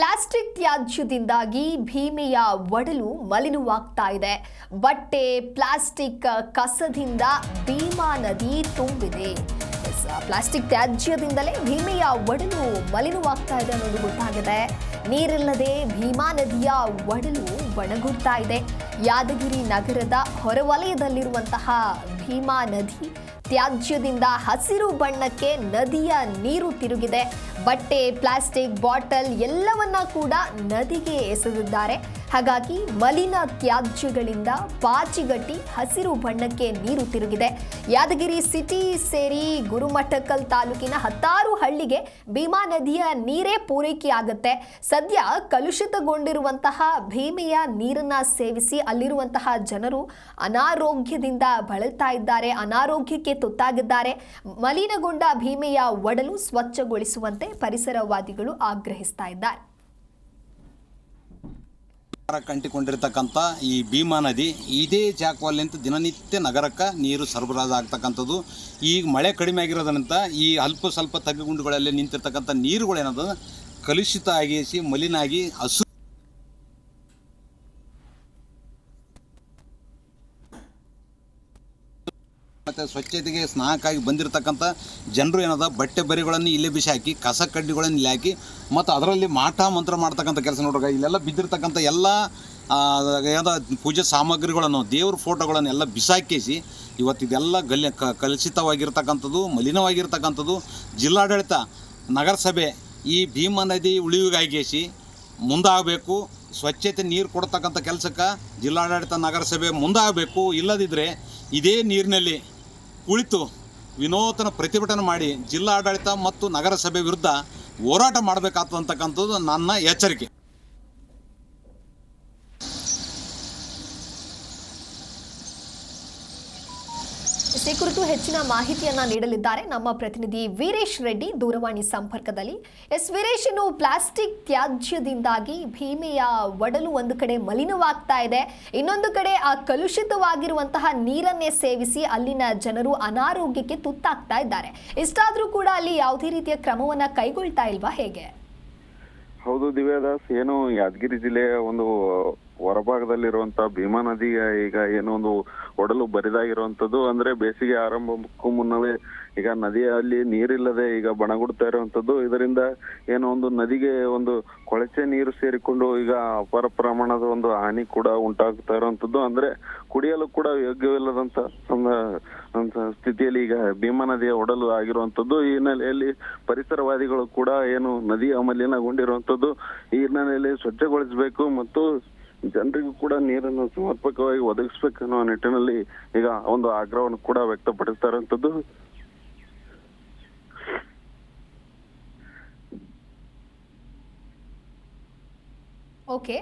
Plastic ತ್ಯಾಜ್ಯದಿಂದಾಗಿ ಭೀಮೆಯ ಒಡಲು ಮಲಿನವಾಗ್ತಾ ಇದೆ. ಬಟ್ಟೆ, ಪ್ಲಾಸ್ಟಿಕ್ ಕಸದಿಂದ ಭೀಮಾ ನದಿ ತುಂಬಿದೆ. ಪ್ಲಾಸ್ಟಿಕ್ ತ್ಯಾಜ್ಯದಿಂದಲೇ ಭೀಮೆಯ ಒಡಲು ಮಲಿನವಾಗ್ತಾ ಇದೆ ಅನ್ನೋದು ಗೊತ್ತಾಗಿದೆ. ನೀರಿಲ್ಲದೆ ಭೀಮಾ ನದಿಯ ಒಡಲು ಒಣಗುತ್ತಾ ಇದೆ. ಯಾದಗಿರಿ ನಗರದ ಹೊರವಲಯದಲ್ಲಿರುವಂತಹ ಭೀಮಾ ನದಿ ತ್ಯಾಜ್ಯದಿಂದ ಹಸಿರು ಬಣ್ಣಕ್ಕೆ ನದಿಯ ನೀರು ತಿರುಗಿದೆ. ಬಟ್ಟೆ ಪ್ಲಾಸ್ಟಿಕ್ ಬಾಟಲ್ ಎಲ್ಲವನ್ನ ಕೂಡ ನದಿಗೆ ಎಸೆದಿದ್ದಾರೆ. ಹಾಗಾಗಿ ಮಲಿನ ತ್ಯಾಜ್ಯಗಳಿಂದ ಪಾಚಿಗಟ್ಟಿ ಹಸಿರು ಬಣ್ಣಕ್ಕೆ ನೀರು ತಿರುಗಿದೆ. ಯಾದಗಿರಿ ಸಿಟಿ ಸೇರಿ ಗುರುಮಠಕಲ್ ತಾಲೂಕಿನ ಹತ್ತಾರು ಹಳ್ಳಿಗೆ ಭೀಮಾ ನದಿಯ ನೀರೇ ಪೂರೈಕೆ ಆಗುತ್ತೆ. ಸದ್ಯ ಕಲುಷಿತಗೊಂಡಿರುವಂತಹ ಭೀಮೆಯ ನೀರನ್ನ ಸೇವಿಸಿ ಅಲ್ಲಿರುವಂತಹ ಜನರು ಅನಾರೋಗ್ಯದಿಂದ ಬಳಲ್ತಾ ಇದ್ದಾರೆ, ಅನಾರೋಗ್ಯಕ್ಕೆ ತುತ್ತಾಗಿದ್ದಾರೆ. ಮಲಿನಗೊಂಡ ಭೀಮೆಯ ಒಡಲು ಸ್ವಚ್ಛಗೊಳಿಸುವಂತೆ ಪರಿಸರವಾದಿಗಳು ಆಗ್ರಹಿಸ್ತಾ ಇದ್ದಾರೆ. ಕಂಟಿಕೊಂಡಿರ್ತಕ್ಕಂಥ ಈ ಭೀಮಾ ನದಿ, ಇದೇ ಜಾಗವಲ್ಲಿಂತ ದಿನನಿತ್ಯ ನಗರಕ್ಕೆ ನೀರು ಸರಬರಾಜು ಆಗ್ತಕ್ಕಂಥದ್ದು. ಈಗ ಮಳೆ ಕಡಿಮೆ ಆಗಿರೋದ್ರಿಂದ ಈ ಅಲ್ಪ ಸ್ವಲ್ಪ ತಗ್ಗುಗುಂಡುಗಳಲ್ಲಿ ನಿಂತಿರ್ತಕ್ಕಂಥ ನೀರುಗಳೇನದ, ಕಲುಷಿತ ಆಗಿಸಿ, ಮಲಿನಾಗಿ ಹಸು ಮತ್ತು ಸ್ವಚ್ಛತೆಗೆ ಸ್ನಾನಕ್ಕಾಗಿ ಬಂದಿರತಕ್ಕಂಥ ಜನರು ಏನದ, ಬಟ್ಟೆ ಬರಿಗಳನ್ನು ಇಲ್ಲೇ ಬಿಸಿ ಹಾಕಿ, ಕಸ ಕಡ್ಡಿಗಳನ್ನು ಇಲ್ಲಿ ಹಾಕಿ, ಮತ್ತು ಅದರಲ್ಲಿ ಮಾಟ ಮಂತ್ರ ಮಾಡ್ತಕ್ಕಂಥ ಕೆಲಸ ನೋಡ್ರಿ ಇಲ್ಲೆಲ್ಲ ಬಿದ್ದಿರ್ತಕ್ಕಂಥ ಎಲ್ಲ ಏನಾದ ಪೂಜೆ ಸಾಮಗ್ರಿಗಳನ್ನು, ದೇವ್ರ ಫೋಟೋಗಳನ್ನು ಎಲ್ಲ ಬಿಸಾಕಿಸಿ ಇವತ್ತು ಇದೆಲ್ಲ ಗಲ್ಯ ಕಲುಷಿತವಾಗಿರ್ತಕ್ಕಂಥದ್ದು, ಮಲಿನವಾಗಿರ್ತಕ್ಕಂಥದ್ದು, ಜಿಲ್ಲಾಡಳಿತ, ನಗರಸಭೆ ಈ ಭೀಮಾ ನದಿ ಉಳಿವಿಗಾಗಿಸಿ ಮುಂದಾಗಬೇಕು. ಸ್ವಚ್ಛತೆ ನೀರು ಕೊಡ್ತಕ್ಕಂಥ ಕೆಲಸಕ್ಕೆ ಜಿಲ್ಲಾಡಳಿತ, ನಗರಸಭೆ ಮುಂದಾಗಬೇಕು. ಇಲ್ಲದಿದ್ದರೆ ಇದೇ ನೀರಿನಲ್ಲಿ ಕುಳಿತು ವಿನೂತನ ಪ್ರತಿಭಟನೆ ಮಾಡಿ ಜಿಲ್ಲಾಡಳಿತ ಮತ್ತು ನಗರಸಭೆ ವಿರುದ್ಧ ಹೋರಾಟ ಮಾಡಬೇಕಾಗ್ತದೆ ಅಂತಕ್ಕಂಥದ್ದು ನನ್ನ ಎಚ್ಚರಿಕೆ ಈ ಕುರಿತು ಹೆಚ್ಚಿನ ಮಾಹಿತಿಯನ್ನ ನೀಡಲಿದ್ದಾರೆ ನಮ್ಮ ಪ್ರತಿನಿಧಿ ವೀರೇಶ್ ರೆಡ್ಡಿ ದೂರವಾಣಿ ಸಂಪರ್ಕದಲ್ಲಿ. ಎಸ್ ವೀರೇಶ್, ಇನ್ನು ಪ್ಲಾಸ್ಟಿಕ್ ತ್ಯಾಜ್ಯದಿಂದಾಗಿ ಭೀಮೆಯ ಒಡಲು ಒಂದು ಕಡೆ ಮಲಿನವಾಗ್ತಾ ಇದೆ. ಇನ್ನೊಂದು ಕಡೆ ಆ ಕಲುಷಿತವಾಗಿರುವಂತಹ ನೀರನ್ನೇ ಸೇವಿಸಿ ಅಲ್ಲಿನ ಜನರು ಅನಾರೋಗ್ಯಕ್ಕೆ ತುತ್ತಾಗ್ತಾ ಇದ್ದಾರೆ. ಇಷ್ಟಾದ್ರೂ ಕೂಡ ಅಲ್ಲಿ ಯಾವುದೇ ರೀತಿಯ ಕ್ರಮವನ್ನ ಕೈಗೊಳ್ತಾ ಇಲ್ವಾ ಹೇಗೆ? ಹೌದು ದಿವ್ಯಾದಾಸ್, ಏನು ಯಾದಗಿರಿ ಜಿಲ್ಲೆಯ ಒಂದು ಹೊರಭಾಗದಲ್ಲಿರುವಂತ ಭೀಮಾ ನದಿಯ ಈಗ ಏನೋ ಒಂದು ಒಡಲು ಬರಿದಾಗಿರುವಂತದ್ದು ಅಂದ್ರೆ ಬೇಸಿಗೆ ಆರಂಭಕ್ಕೂ ಮುನ್ನವೇ ಈಗ ನದಿಯಲ್ಲಿ ನೀರಿಲ್ಲದೆ ಈಗ ಬಣಗುಡ್ತಾ ಇರುವಂತದ್ದು ಇದರಿಂದ ಏನೋ ಒಂದು ನದಿಗೆ ಒಂದು ಕೊಳಚೆ ನೀರು ಸೇರಿಕೊಂಡು ಈಗ ಅಪಾರ ಪ್ರಮಾಣದ ಒಂದು ಹಾನಿ ಕೂಡ ಉಂಟಾಗ್ತಾ ಇರುವಂತದ್ದು ಅಂದ್ರೆ ಕುಡಿಯಲು ಕೂಡ ಯೋಗ್ಯವಿಲ್ಲದಂತ ಸ್ಥಿತಿಯಲ್ಲಿ ಈಗ ಭೀಮಾ ನದಿಯ ಒಡಲು ಆಗಿರುವಂತದ್ದು ಈ ಹಿನ್ನೆಲೆಯಲ್ಲಿ ಪರಿಸರವಾದಿಗಳು ಕೂಡ ಏನು ನದಿಯ ಮಲಿನಗೊಂಡಿರುವಂತದ್ದು ಈ ಹಿನ್ನೆಲೆಯಲ್ಲಿ ಸ್ವಚ್ಛಗೊಳಿಸಬೇಕು ಮತ್ತು ಜನರಿಗೂ ಕೂಡ ನೀರನ್ನು ಸಮರ್ಪಕವಾಗಿ ಒದಗಿಸ್ಬೇಕು ಅನ್ನೋ ನಿಟ್ಟಿನಲ್ಲಿ ಈಗ ಒಂದು ಆಗ್ರಹವನ್ನು ಕೂಡ ವ್ಯಕ್ತಪಡಿಸ್ತಾ ಇರುವಂತದ್ದು ಓಕೆ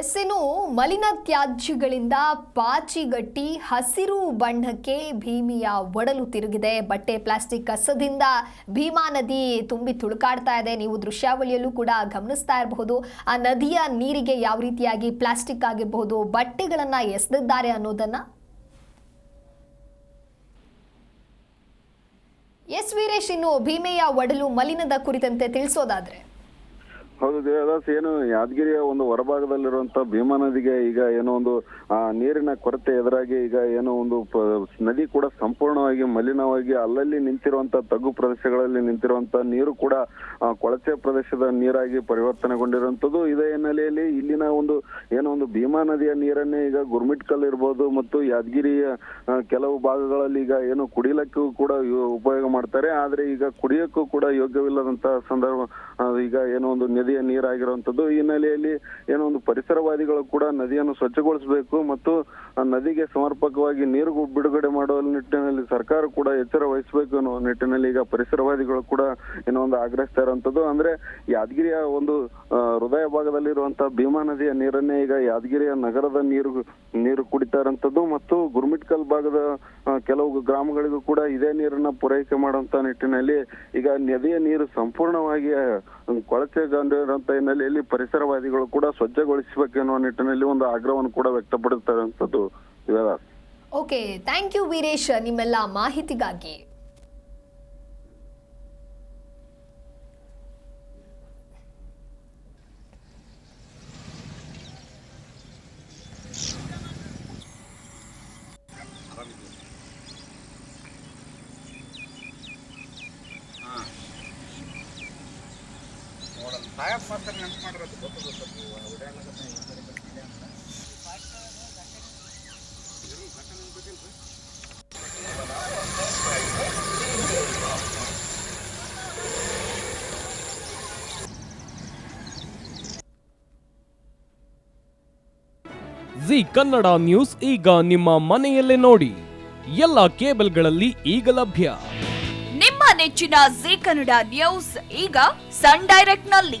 ಎಸ್ಸೇನು ಮಲಿನ ತ್ಯಾಜ್ಯಗಳಿಂದ ಪಾಚಿಗಟ್ಟಿ ಹಸಿರು ಬಣ್ಣಕ್ಕೆ ಭೀಮಿಯ ಒಡಲು ತಿರುಗಿದೆ. ಬಟ್ಟೆ ಪ್ಲಾಸ್ಟಿಕ್ ಕಸದಿಂದ ಭೀಮಾ ನದಿ ತುಂಬಿ ತುಳುಕಾಡ್ತಾ ಇದೆ. ನೀವು ದೃಶ್ಯಾವಳಿಯಲ್ಲೂ ಕೂಡ ಗಮನಿಸ್ತಾ ಇರಬಹುದು. ಆ ನದಿಯ ನೀರಿಗೆ ಯಾವ ರೀತಿಯಾಗಿ ಪ್ಲಾಸ್ಟಿಕ್ ಆಗಿರಬಹುದು, ಬಟ್ಟೆಗಳನ್ನು ಎಸೆದಿದ್ದಾರೆ ಅನ್ನೋದನ್ನ. ಎಸ್ ವೀರೇಶ್, ಇನ್ನು ಭೀಮೆಯ ಒಡಲು ಮಲಿನದ ಕುರಿತಂತೆ ತಿಳಿಸೋದಾದ್ರೆ. ಹೌದು, ದೇವದಾಸ್, ಏನು ಯಾದಗಿರಿಯ ಒಂದು ಹೊರಭಾಗದಲ್ಲಿರುವಂತ ಭೀಮಾ ನದಿಗೆ ಈಗ ಏನೋ ಒಂದು, ಆ, ನೀರಿನ ಕೊರತೆ ಎದುರಾಗಿ ಈಗ ಏನೋ ಒಂದು ನದಿ ಕೂಡ ಸಂಪೂರ್ಣವಾಗಿ ಮಲಿನವಾಗಿ ಅಲ್ಲಲ್ಲಿ ನಿಂತಿರುವಂತ ತಗ್ಗು ಪ್ರದೇಶಗಳಲ್ಲಿ ನಿಂತಿರುವಂತ ನೀರು ಕೂಡ ಕೊಳಚೆ ಪ್ರದೇಶದ ನೀರಾಗಿ ಪರಿವರ್ತನೆಗೊಂಡಿರುವಂತದ್ದು ಇದೇ ಹಿನ್ನೆಲೆಯಲ್ಲಿ ಇಲ್ಲಿನ ಒಂದು, ಏನೋ ಒಂದು ಭೀಮಾ ನದಿಯ ನೀರನ್ನೇ ಈಗ ಗುರ್ಮಿಟ್ಕಲ್ ಇರ್ಬೋದು ಮತ್ತು ಯಾದಗಿರಿಯ ಕೆಲವು ಭಾಗಗಳಲ್ಲಿ ಈಗ ಏನು ಕುಡಿಲಿಕ್ಕೂ ಕೂಡ ಉಪಯೋಗ ಮಾಡ್ತಾರೆ. ಆದ್ರೆ ಈಗ ಕುಡಿಯಕ್ಕೂ ಕೂಡ ಯೋಗ್ಯವಿಲ್ಲದಂತ ಸಂದರ್ಭ ಈಗ ಏನೋ ಒಂದು ನದಿಯ ನೀರಾಗಿರುವಂಥದ್ದು ಈ ಹಿನ್ನೆಲೆಯಲ್ಲಿ ಏನೋ ಒಂದು ಪರಿಸರವಾದಿಗಳು ಕೂಡ ನದಿಯನ್ನು ಸ್ವಚ್ಛಗೊಳಿಸಬೇಕು ಮತ್ತು ನದಿಗೆ ಸಮರ್ಪಕವಾಗಿ ನೀರು ಬಿಡುಗಡೆ ಮಾಡುವ ನಿಟ್ಟಿನಲ್ಲಿ ಸರ್ಕಾರ ಕೂಡ ಎಚ್ಚರ ವಹಿಸಬೇಕು ಅನ್ನೋ ನಿಟ್ಟಿನಲ್ಲಿ ಈಗ ಪರಿಸರವಾದಿಗಳು ಕೂಡ ಏನೋ ಒಂದು ಆಗ್ರಹಿಸ್ತಾ ಇರುವಂತದ್ದು. ಅಂದ್ರೆ ಯಾದಗಿರಿಯ ಒಂದು ಹೃದಯ ಭಾಗದಲ್ಲಿರುವಂತಹ ಭೀಮಾ ನದಿಯ ನೀರನ್ನೇ ಈಗ ಯಾದಗಿರಿಯ ನಗರದ ನೀರು ನೀರು ಕುಡಿತಾ ಇರೋಂಥದ್ದು ಮತ್ತು ಗುರ್ಮಿಟ್ಕಲ್ ಭಾಗದ ಕೆಲವು ಗ್ರಾಮಗಳಿಗೂ ಕೂಡ ಇದೇ ನೀರನ್ನ ಪೂರೈಕೆ ಮಾಡುವಂತ ನಿಟ್ಟಿನಲ್ಲಿ ಈಗ ನದಿಯ ನೀರು ಸಂಪೂರ್ಣವಾಗಿ ಆ, ಕೊಳಚೆಗೊಂಡಿರುವಂತ ಹಿನ್ನೆಲೆಯಲ್ಲಿ ಪರಿಸರವಾದಿಗಳು ಕೂಡ ಸ್ವಚ್ಛಗೊಳಿಸಬೇಕು ಎನ್ನುವ ನಿಟ್ಟಿನಲ್ಲಿ ಒಂದು ಆಗ್ರಹವನ್ನು ಕೂಡ ವ್ಯಕ್ತಪಡಿಸ್ತಾರೆ ಇರುವಂತದ್ದು ಓಕೆ ಥ್ಯಾಂಕ್ ಯು ವೀರೇಶ್ ನಿಮ್ಮೆಲ್ಲ ಮಾಹಿತಿಗಾಗಿ. ಜಿ ಕನ್ನಡ ನ್ಯೂಸ್ ಈಗ ನಿಮ್ಮ ಮನೆಯಲ್ಲೇ ನೋಡಿ. ಎಲ್ಲ ಕೇಬಲ್ಗಳಲ್ಲಿ ಈಗ ಲಭ್ಯ. ನಿಮ್ಮ ನೆಚ್ಚಿನ ಜಿ ಕನ್ನಡ ನ್ಯೂಸ್ ಈಗ ಸನ್ ಡೈರೆಕ್ಟ್ನಲ್ಲಿ